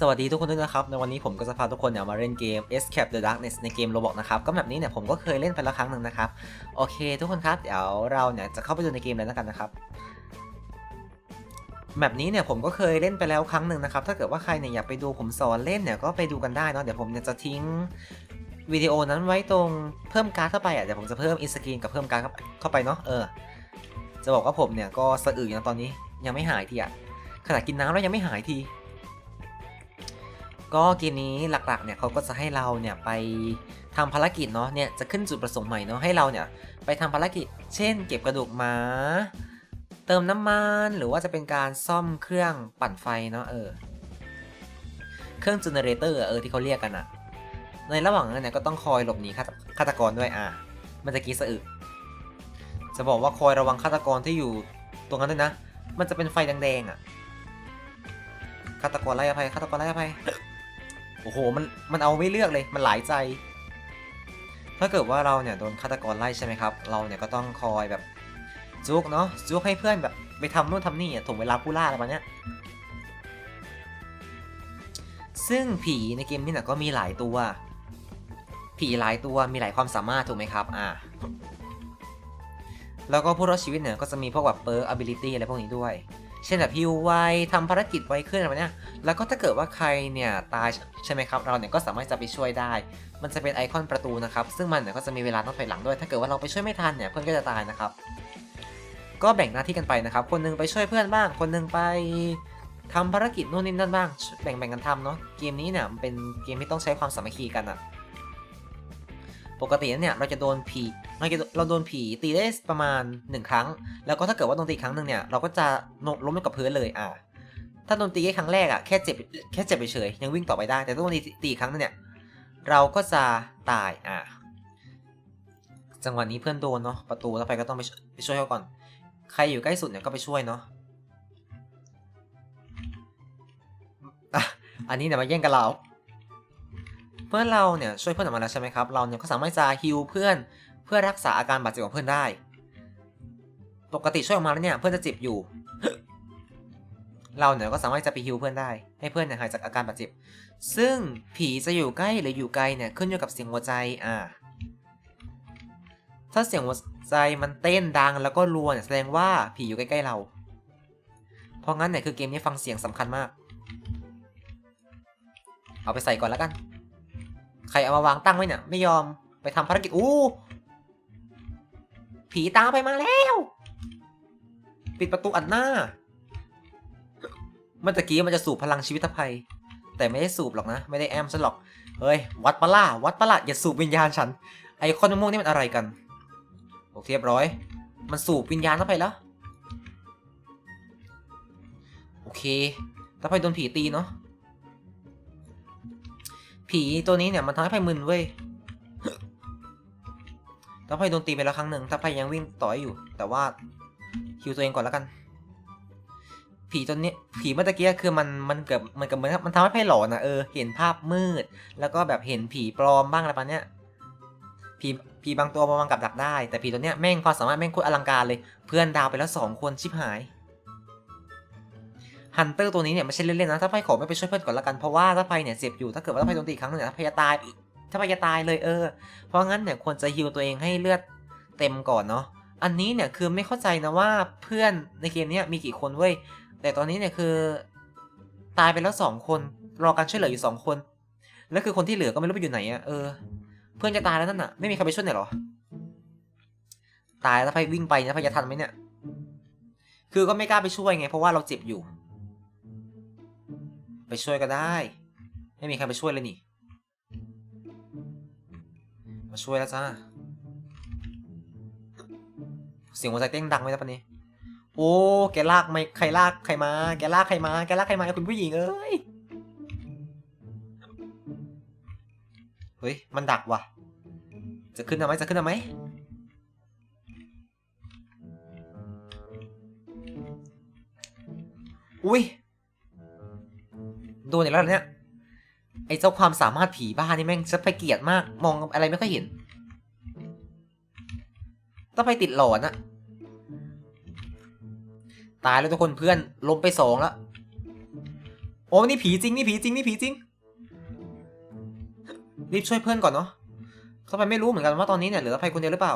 สวัสดีทุกคนด้วยนะครับ ในวันนี้ผมก็จะพาทุกคนเนี่ยมาเล่นเกม Escape the Darkness ในเกม Roblox นะครับ ก็แบบนี้เนี่ยผมก็เคยเล่นไปแล้วครั้งหนึ่งนะครับ โอเค ทุกคนครับ เดี๋ยวเราเนี่ยจะเข้าไปดูในเกมเลยแล้วกันนะครับ แบบนี้เนี่ยผมก็เคยเล่นไปแล้วครั้งหนึ่งนะครับ ถ้าเกิดว่าใครเนี่ยอยากไปดูผมสอนเล่นเนี่ยก็ไปดูกันได้เนาะ เดี๋ยวผมเนี่ยจะทิ้งวิดีโอนั้นไว้ตรงเพิ่มการ์ดเข้าไปอะ เดี๋ยวผมจะเพิ่มอินสกรีนกับเพิ่มการ์ดเข้าไปเนาะ เออ จะบอกว่าผมเนี่ยก็สะอึกอย่างตอนนี้ยังไม่หายทีอะ ขนาดกินน้ำแล้วยังไม่หายที ก็เกมนี้หลักๆเนี่ยเขาก็จะให้เราเนี่ยไปทำภารกิจเนาะเนี่ยจะขึ้นจุดประสงค์ใหม่เนาะให้เราเนี่ยไปทำภารกิจ เช่น เก็บกระดูกหมาเติมน้ำมันหรือว่าจะเป็นการซ่อมเครื่องปั่นไฟเนาะเออเครื่องจูเนเรเตอร์เออที่เขาเรียกกันอะในระหว่างนั้นเนี่ยก็ต้องคอยหลบหนีฆาตฆาตกรด้วยอะมันจะกี้สะอึกจะบอกว่าคอยระวังฆาตกรที่อยู่ตรงนั้นด้วยนะ มันจะเป็นไฟแดงๆอะฆาตกรไล่อภัยฆาตกรไล่อภัย โอ้โห มัน มันเอาไม่เลือกเลย มันหลายใจ ถ้าเกิดว่าเราเนี่ยโดนฆาตกรไล่ใช่ไหมครับ เราเนี่ยก็ต้องคอยแบบจุกเนาะจุกให้เพื่อนแบบไปทำนู่นทำนี่อะถ่วงเวลาผู้ล่าอะไรประมาณเนี้ย ซึ่งผีในเกมนี้เนี่ยก็มีหลายตัว ผีหลายตัวมีหลายความสามารถถูกไหมครับ อ่า แล้วก็ผู้รอดชีวิตเนี่ยก็จะมีพวกแบบเปิร์ ability อะไรพวกนี้ด้วย เช่นแบบฮิวไวทำภารกิจไวขึ้นอะไรแบบเนี้ย แล้วก็ถ้าเกิดว่าใครเนี่ยตายใช่ไหมครับ เราเนี่ยก็สามารถจะไปช่วยได้ มันจะเป็นไอคอนประตูนะครับ ซึ่งมันเนี่ยก็จะมีเวลาต้องถอยหลังด้วย ถ้าเกิดว่าเราไปช่วยไม่ทันเนี่ยเพื่อนก็จะตายนะครับ ก็แบ่งหน้าที่กันไปนะครับ คนหนึงไปช่วยเพื่อนบ้าง คนหนึงไปทำภารกิจนู่นนี่นั่นบ้าง แบ่งแบ่งกันทำเนาะ เกมนี้เนี่ยมันเป็นเกมที่ต้องใช้ความสามัคคีกันอะปกติเนี่ยเราจะโดนผีเราจะเราโดนผีตีได้ประมาณ 1 ครั้ง แล้วก็ถ้าเกิดว่าโดนตีครั้งหนึ่งเนี่ยเราก็จะล้มลงกับพื้นเลยอ่า ถ้าโดนตีแค่ครั้งแรกอะแค่เจ็บแค่เจ็บเฉยยังวิ่งต่อไปได้ แต่ถ้าโดนตีครั้งนึงเนี่ย เราก็จะตายอะจังหวะนี้เพื่อนโดนเนาะประตูแล้วไปก็ต้องไปไปช่วยเขาก่อน ใครอยู่ใกล้สุดเนี่ยก็ไปช่วยเนาะอันนี้เนี่ยมาแย่งกันเราเพื่อนเราเนี่ยช่วยเพื่อนออกมาแล้วใช่ไหมครับ เราเนี่ยก็สามารถจะฮิวเพื่อนเพื่อรักษาอาการบาดเจ็บของเพื่อนได้ ปกติช่วยออกมาแล้วเนี่ยเพื่อนจะเจ็บอยู่ เราเนี่ยก็สามารถจะไปฮิวเพื่อนได้ ให้เพื่อนเนี่ยหายจากอาการบาดเจ็บ ซึ่งผีจะอยู่ใกล้หรืออยู่ไกลเนี่ยขึ้นอยู่กับเสียงหัวใจอ่าถ้าเสียงหัวใจมันเต้นดังแล้วก็รัวเนี่ยแสดงว่าผีอยู่ใกล้ๆเรา เพราะงั้นเนี่ยคือเกมนี้ฟังเสียงสำคัญมาก เอาไปใส่ก่อนแล้วกัน ใครเอามาวางตั้งไว้เนี่ยไม่ยอมไปทำภารกิจอู้ผีตามไปมาแล้ว ปิดประตูอัดหน้า เมื่อกี้มันจะสูบพลังชีวิตภัย แต่ไม่ได้สูบหรอกนะ ไม่ได้แอมฉันหรอก เฮ้ย วัดปะล่าวัดปะล่าอย่าสูบวิญญาณฉัน ไอคอนม่วงนี่มันอะไรกันโอเคเรียบร้อย มันสูบวิญญาณเข้าไปแล้ว โอเคถ้าไปโดนผีตีเนาะ ผีตัวนี้เนี่ยมันทำให้ไพ่มึนเว้ยถ้าไพ่โดนตีไปแล้วครั้งหนึ่งถ้าไพ่ยังวิ่งต่ออยู่ แต่ว่าคิวตัวเองก่อนแล้วกัน ผีตัวนี้ผีเมื่อตะกี้คือมันมันเกิดมันกับเหมือนกับมันทำให้ไพ่หลอนอะเออเห็นภาพมืด แล้วก็แบบเห็นผีปลอมบ้างอะไรประมาณเนี้ยผีผีบางตัวมันกับดักได้ แต่ผีตัวเนี้ยแม่งความสามารถแม่งโคตรอลังการเลย เพื่อนดาวไปแล้วสองคนชิบหายฮันเตอร์ตัวนี้เนี่ยไม่ใช่เล่นๆนะถ้าไพ่ขอไม่ไปช่วยเพื่อนก่อนละกันเพราะว่าถ้าไพ่เนี่ยเจ็บอยู่ถ้าเกิดว่าถ้าไพ่โดนตีครั้งนึงเนี่ยถ้าไพ่จะตายถ้าไพ่จะตายเลยเออ เพราะงั้นเนี่ยควรจะฮิวตัวเองให้เลือดเต็มก่อนเนาะอันนี้เนี่ยคือไม่เข้าใจนะว่าเพื่อนในเกมเนี้ยมีกี่คนเว้ย แต่ตอนนี้เนี่ยคือ ตายไปแล้วสองคน รอการช่วยเหลืออยู่สองคน แล้วคือคนที่เหลือก็ไม่รู้ไปอยู่ไหนอะเออ เพื่อนจะตายแล้วนั่นน่ะไม่มีใครไปช่วยหน่อยหรอ ตายแล้วไพ่วิ่งไปนะพ่จะทันไหมเนี่ย คือก็ไม่กล้าไปช่วยไง เพราะว่าเราเจ็บอยู่ ไปช่วยก็ได้ ไม่มีใครไปช่วยเลยนี่ มาช่วยแล้วจ้าเสียงหัวใจเต้นดังไหมนะปะนี้ โอ้แกลากไม่ใครลากใครมา แกลากใครมา แกลากใครมาคุณผู้หญิงเอ้ย เฮ้ย มันดักว่ะ จะขึ้นทำไหมจะขึ้นทำไหมอุ้ย โดนอีกแล้วเนี่ย ไอ้เจ้าความสามารถผีบ้านี่แม่งจะไปเกลียดมาก มองอะไรไม่ค่อยเห็น ต้องไปติดหลอนอะ ตายแล้วทุกคนเพื่อนล้มไปสองแล้วโอ้นี่ผีจริงนี่ผีจริงนี่ผีจริงรีบช่วยเพื่อนก่อนเนาะทำไมไม่รู้เหมือนกันว่าตอนนี้เนี่ยเหลือภัยคนเดียวหรือเปล่า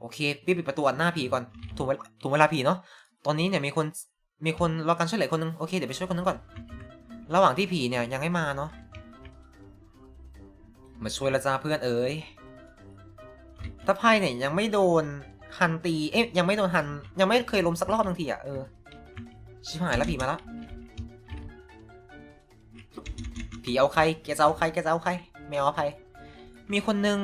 โอเครีบปิดประตูอันหน้าผีก่อนถูกเวลถูกเวลาผีเนาะตอนนี้เนี่ยมีคนมีคนรอการช่วยเหลือคนนึงโอเคเดี๋ยวไปช่วยคนนึงก่อน ระหว่างที่ผีเนี่ยยังไม่มาเนาะมาช่วยละจ้าเพื่อนเอ๋ยถ้าไพ่เนี่ยยังไม่โดน ฮันตี เอ๊ะยังไม่โดนฮัน ยังไม่เคยล้มสักรอบทังทีอะ เออ ชิบหายแล้วผีมาแล้ว ผีเอาใคร แกจะเอาใคร แกจะเอาใคร ไม่เอาใคร มีคนนึง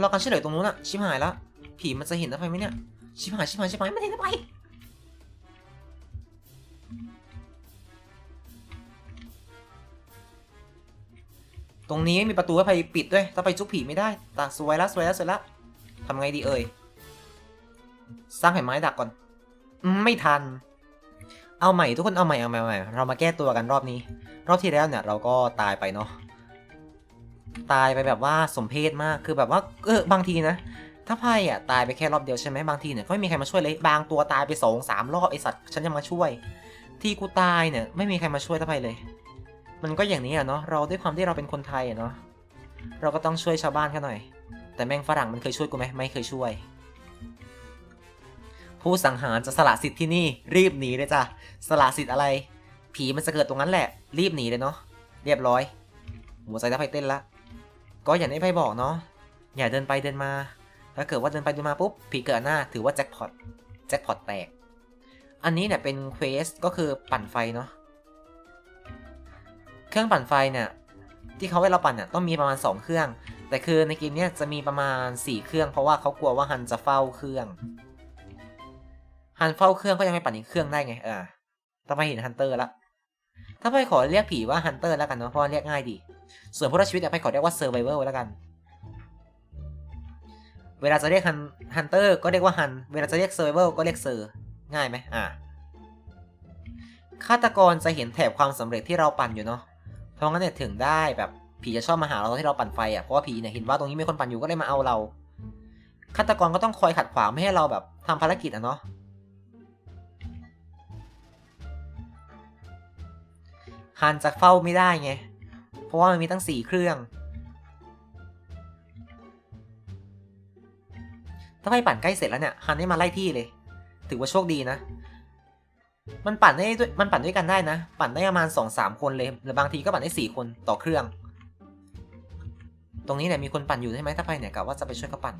รอการช่วยเหลือตรงนู้นอะชิบหายแล้ว ผีมันจะเห็นทำไมไหมเนี่ย ชิบหาย ชิบหาย ชิบหายไม่เห็นทำไมตรงนี้มีประตูให้ไปปิดด้วย ถ้าไปจุกผีไม่ได้ตาสวยแล้วสวยแล้วสวยแล้วทำไงดีเอ่ย สร้างแผ่นไม้ดักก่อน ไม่ทัน เอาใหม่ทุกคนเอาใหม่เอาใหม่เอาใหม่เรามาแก้ตัวกันรอบนี้ รอบที่แล้วเนี่ยเราก็ตายไปเนาะ ตายไปแบบว่าสมเพศมาก คือแบบว่าเออบางทีนะ ถ้าไพ่อะตายไปแค่รอบเดียวใช่ไหมบางทีเนี่ยก็ไม่มีใครมาช่วยเลย บางตัวตายไปสองสามรอบไอสัตว์ฉันยังมาช่วย ที่กูตายเนี่ยไม่มีใครมาช่วยถ้าไพ่เลย มันก็อย่างนี้อะเนาะ เราด้วยความที่เราเป็นคนไทยอะเนาะ เราก็ต้องช่วยชาวบ้านแค่หน่อย แต่แม่งฝรั่งมันเคยช่วยกูไหมไม่เคยช่วย ผู้สังหารจะสละสิทธิ์ที่นี่รีบหนีเลยจ้ะสละสิทธิ์อะไร ผีมันจะเกิดตรงนั้นแหละ รีบหนีเลยเนาะเรียบร้อย หัวใจถ้าไฟเต้นละ ก็อย่างที่ไพ่บอกเนาะอย่าเดินไปเดินมา ถ้าเกิดว่าเดินไปเดินมาปุ๊บผีเกิดหน้าถือว่าแจ็คพอตแจ็คพอตแตก อันนี้เนี่ยเป็นเควสก็คือปั่นไฟเนาะเครื่องปั่นไฟเนี่ยที่เขาให้เราปั่นเนี่ยต้องมีประมาณ 2 เครื่อง แต่คือในเกมเนี้ยจะมีประมาณ 4 เครื่อง เพราะว่าเขากลัวว่าฮันจะเฝ้าเครื่อง ฮันเฝ้าเครื่องก็ยังไม่ปั่นอีกเครื่องได้ไงเออต้องไปเห็นฮันเตอร์ละ ถ้าไปขอเรียกผีว่าฮันเตอร์แล้วกันเนาะ เพราะเรียกง่ายดี ส่วนผู้รอดชีวิตไปขอเรียกว่าเซอร์ไ v เวอร์แล้วกัน เวลาจะเรียกฮันฮันเตอร์ก็เรียกว่าฮัน เวลาจะเรียกเซอร์ไ v เวอร์ก็เรียกเซอร์ ง่ายไหมอ่าฆาตกรจะเห็นแถบความสำเร็จที่เราปั่นอยู่เนาะ เพราะงั้นเนี่ยถึงได้แบบผีจะชอบมาหาเราตอนที่เราปั่นไฟอะ เพราะว่าผีเนี่ยเห็นว่าตรงนี้มีคนปั่นอยู่ก็เลยมาเอาเรา ฆาตกรก็ต้องคอยขัดขวางไม่ให้เราแบบทำภารกิจอะเนาะ ฮันจะเฝ้าไม่ได้ไง เพราะว่ามันมีตั้งสี่เครื่อง ถ้าไปปั่นใกล้เสร็จแล้วเนี่ยฮันได้มาไล่ที่เลย ถือว่าโชคดีนะ มันปั่นได้ด้วยมันปั่นด้วยกันได้นะ ปั่นได้ประมาณสองสามคนเลย หรือบางทีก็ปั่นได้สี่คนต่อเครื่อง ตรงนี้เนี่ยมีคนปั่นอยู่ใช่ไหมถ้าไปเนี่ยกะว่าจะไปช่วยเขาปั่น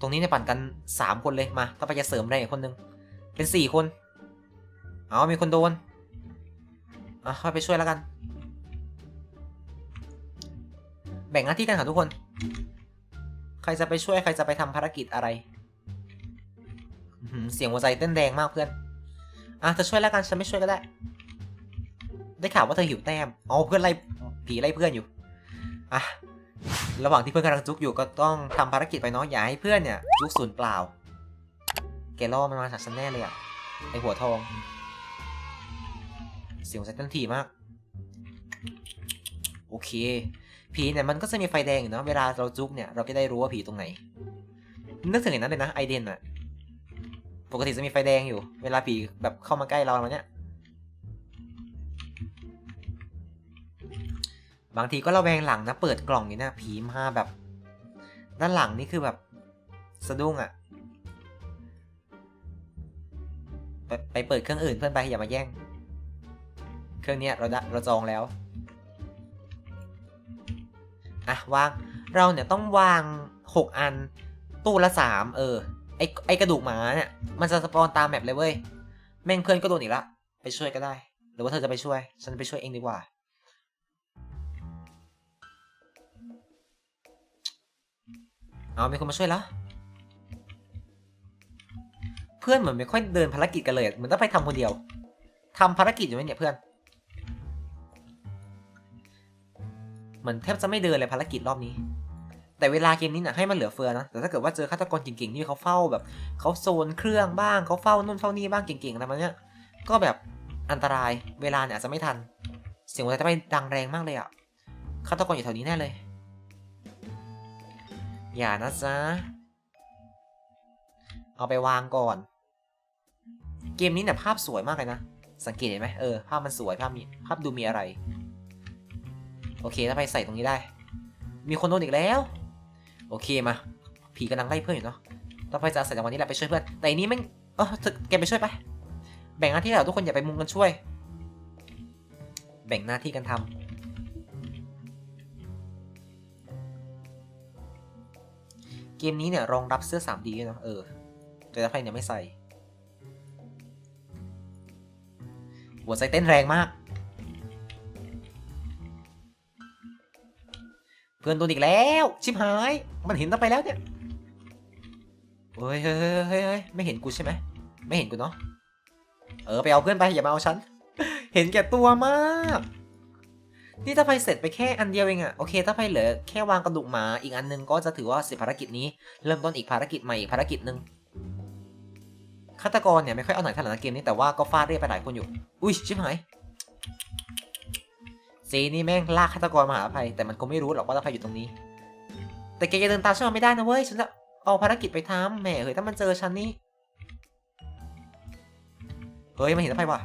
ตรงนี้เนี่ยปั่นกันสามคนเลยมา ถ้าไปจะเสริมได้อีกคนนึง เป็นสี่คน เอามีคนโดน อะค่อยไปช่วยแล้วกัน แบ่งหน้าที่กันค่ะทุกคน ใครจะไปช่วยใครจะไปทำภารกิจอะไร เสียงหัวใจเต้นแดงมากเพื่อน อะเธอช่วยแล้วกันฉันไม่ช่วยก็ได้ ได้ข่าวว่าเธอหิวแต้มอ๋อเพื่อนไล่ผีไล่เพื่อนอยู่ อะ ระหว่างที่เพื่อนกำลังจุกอยู่ก็ต้องทำภารกิจไปเนาะอย่าให้เพื่อนเนี่ยจุกศูนย์เปล่า แกล่อมันมาจากฉันแน่เลยอะไอหัวทอง สียงหัวใจเต้นถี่มาก โอเค ผีเนี่ยมันก็จะมีไฟแดงอยู่เนาะเวลาเราจุกเนี่ยเราก็ได้รู้ว่าผีตรงไหน นึกถึงอย่างนั้นเลยนะไอเดนอะปกติจะมีไฟแดงอยู่ เวลาผีแบบเข้ามาใกล้เราแล้วเนี่ยบางทีก็ระแวงหลังนะเปิดกล่องนี่นะผีมาแบบ ด้านหลังนี่คือแบบสะดุ้งอะไปไปเปิดเครื่องอื่นเพื่อนไปอย่ามาแย่ง เครื่องนี้เราได้เราจองแล้วอะวางเราเนี่ยต้องวางหกอันตู้ละสามเออ ไอไอกระดูกหมาเนี่ยมันจะสปอนตามแมปเลยเว้ย แม่งเพื่อนก็โดนอีกละ ไปช่วยก็ได้ หรือว่าเธอจะไปช่วย ฉันไปช่วยเองดีกว่า เอามีคนมาช่วยแล้ว เพื่อนเหมือนไม่ค่อยเดินภารกิจกันเลย เหมือนต้องไปทำคนเดียวทำภารกิจอยู่ไหมเนี่ยเพื่อน เหมือนแทบจะไม่เดินเลยภารกิจรอบนี้ แต่เวลาเกมนี้นะให้มันเหลือเฟือนะ แต่ถ้าเกิดว่าเจอฆาตกรเก่งๆที่เขาเฝ้าแบบเขาโซนเครื่องบ้างเขาเฝ้านู่นเฝ้านี่บ้างเก่งๆอะไรแบบเนี้ยก็แบบอันตรายเวลาเนี่ยอาจจะไม่ทัน เสียงหัวใจทำไมดังแรงมากเลยอะฆาตกรอยู่แถวนี้แน่เลย อย่านะจ๊ะเอาไปวางก่อนเกกมนี้เนี่ยภาพสวยมากเลยนะ สังเกตเห็นไหมเออภาพมันสวยภาพมีภาพดูมีอะไร โอเคถ้าไปใส่ตรงนี้ได้ มีคนโดนอีกแล้ว โอเคมา ผีกำลังไล่เพื่อนอยู่เนาะต่อไปจะอาศัยจังหวะนี้แหละไปช่วยเพื่อนแต่อันนี้แม่เออเธอแกไปช่วยไปแบ่งหน้าที่เราทุกคนอย่าไปมุงกันช่วย แบ่งหน้าที่กันทำเกมนี้เนี่ยรองรับเสื้อ 3D ด้วยเนะเออแต่ถ้าใครเนี่ยไม่ใส่หัวใจเต้นแรงมาก เพื่อนโดนอีกแล้ว ชิบหาย มันเห็นต่อไปแล้วเนี่ยเฮ้ยเฮ้ยเฮ้ยเฮ้ยไม่เห็นกูใช่ไหมไม่เห็นกูเนาะเออไปเอาเพื่อนไปอย่ามาเอาฉัน เห็นแก่ตัวมาก นี่ถ้าไปเสร็จไปแค่อันเดียวเองอะโอเค ถ้าไปเหลือแค่วางกระดูกหมาอีกอันนึงก็จะถือว่าเสร็จภารกิจนี้ เริ่มต้นอีกภารกิจใหม่อีกภารกิจหนึ่งฆาตกรเนี่ยไม่ค่อยเอาไหนเท่าไหร่นะเกมนี้แต่ว่าก็ฟาดเรียบไปหลายคนอยู่ อุ้ยชิบหาย ซีนี่แม่งลากฆาตกรมาหาอภัยแต่มันก็ไม่รู้หรอกว่าอภัยอยู่ตรงนี้ แต่แกจะเดินตามฉันมาไม่ได้นะเว้ยฉันจะเอาภารกิจไปทำแหมเฮ้ยถ้ามันเจอฉันนี่เฮ้ยมันเห็นอภัยว่ะ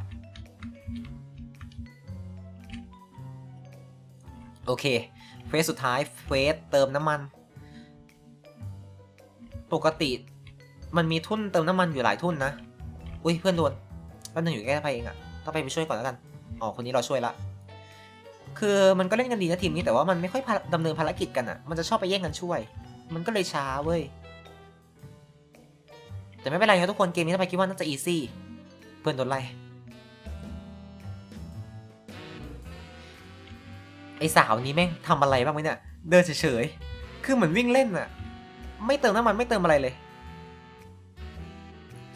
โอเคเฟสสุดท้ายเฟสเติมน้ำมัน ปกติมันมีทุ่นเติมน้ำมันอยู่หลายทุ่นนะ อุ้ยเพื่อนโดนแป๊บนึงอยู่ใกล้ไปเองอะต้องไปไปช่วยก่อนแล้วกันอ๋อคนนี้เราช่วยละ คือมันก็เล่นกันดีนะทีมนี้แต่ว่ามันไม่ค่อยพาดำเนินภารกิจกันอะมันจะชอบไปแย่งกันช่วย มันก็เลยช้าเว้ย แต่ไม่เป็นไรครับทุกคนเกมนี้ถ้าไปคิดว่าน่าจะอีซี่ เพื่อนโดนไล่ไอสาวนี้แม่งทำอะไรบ้างไหมเนี่ย เดินเฉยๆ คือเหมือนวิ่งเล่นอะไม่เติมน้ำมันไม่เติมอะไรเลย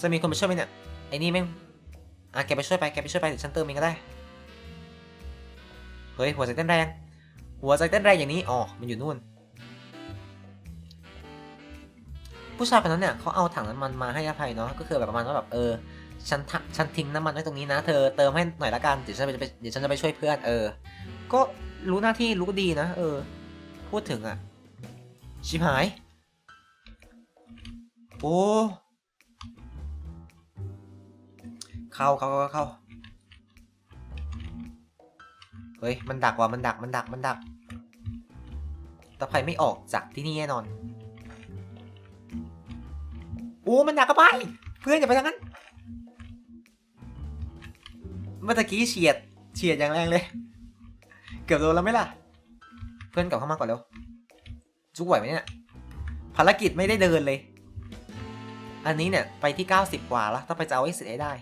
จะมีคนไปช่วยไหมเนี่ย ไอ้นี่แม่ง อะแกไปช่วยไปแกไปช่วยไปเดี๋ยวฉันเติมเองก็ได้ ฮ้ยหัวใจเต้นแรง หัวใจเต้นแรงอย่างนี้อ๋อมันอยู่นู่น ผู้ชายคนนั้นเนี่ยเขาเอาถังน้ำมันมาให้อภัยเนาะก็คือแบบประมาณว่าแบบเออฉันทฉันทิ้งน้ำมันไว้ตรงนี้นะ เธอเติมให้หน่อยละกันเดี๋ยวฉันจะไปเดี๋ยวฉันจะไปช่วยเพื่อนเออ ก็รู้หน้าที่รู้ดีนะ เออ พูดถึงอะชิบหาย โอ้ เข้าเข้าเข้าเข้า เฮ้ย มันดักว่ะ มันดัก มันดัก มันดักตะไคร่ไม่ออกจากที่นี่แน่นอน โอ้ มันดักก็ไป เพื่อนอย่าไปทางนั้น เมื่อกี้เฉียด เฉียดอย่างแรงเลย เกือบโดนแล้วไหมล่ะ เพื่อนกลับเข้ามาก่อนเร็ว จุกไหวไหมเนี่ย ภารกิจไม่ได้เดินเลย อันนี้เนี่ย ไปที่ 90 กว่าแล้ว ต้องไปจะเอาให้สร็จให้ได้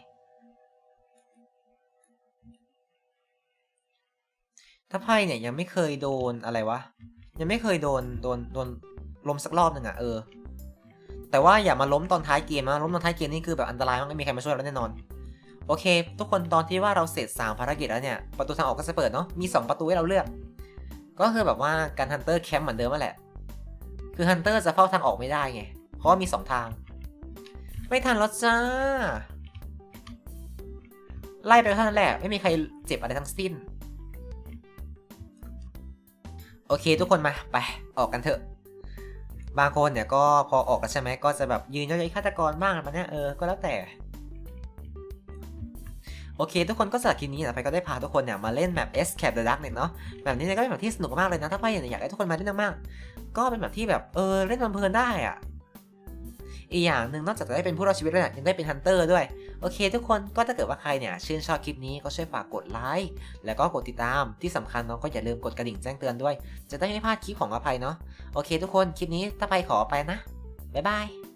ถ้าไพ่เนี่ยยังไม่เคยโดนอะไรวะ ยังไม่เคยโดนโดนโดนล้มสักรอบหนึ่งอะเออ แต่ว่าอย่ามาล้มตอนท้ายเกมนะล้มตอนท้ายเกมนี่คือแบบอันตรายมากไม่มีใครมาช่วยเราแน่นอน โอเค ทุกคนตอนที่ว่าเราเสร็จ3ภารกิจแล้วเนี่ยประตูทางออกก็จะเปิดเนาะมี 2 ประตูให้เราเลือก ก็คือแบบว่าการฮันเตอร์แคมป์เหมือนเดิมนั่นแหละ คือฮันเตอร์จะเฝ้าทางออกไม่ได้ไงเพราะมี 2 ทาง ไม่ทันแล้วจ้าไล่ไปเท่านั้นแหละไม่มีใครเจ็บอะไรทั้งสิ้น โอเคทุกคนมาไปออกกันเถอะ บางคนเนี่ยก็พอออกกันใช่ไหมก็จะแบบยืนเย้ยๆฆาตกรบ้างอะไรเนี่ยเออก็แล้วแต่ โอเค ทุกคนก็สำหรับคลิปนี้นะไปก็ได้พาทุกคนเนี่ยมาเล่นแบบ Escape the Dark เนี่ยเนาะแบบนี้เนี่ยก็เป็นแบบที่สนุกมากเลยนะถ้าใครอยากให้ทุกคนมาเล่นมากๆก็เป็นแบบที่แบบเออเล่นเพลินได้อะ อีกอย่างหนึ่งนอกจากจะได้เป็นผู้รอดชีวิตแล้วเนี่ยยังได้เป็นฮันเตอร์ด้วย โอเค ทุกคนก็ถ้าเกิดว่าใครเนี่ยชื่นชอบคลิปนี้ก็ช่วยฝากกดไลค์แล้วก็กดติดตามที่สำคัญเนาะก็อย่าลืมกดกระดิ่งแจ้งเตือนด้วย จะได้ไม่พลาดคลิปของอภัยเนาะโอเค ทุกคนคลิปนี้ถ้าไปขอไปนะบ๊ายบาย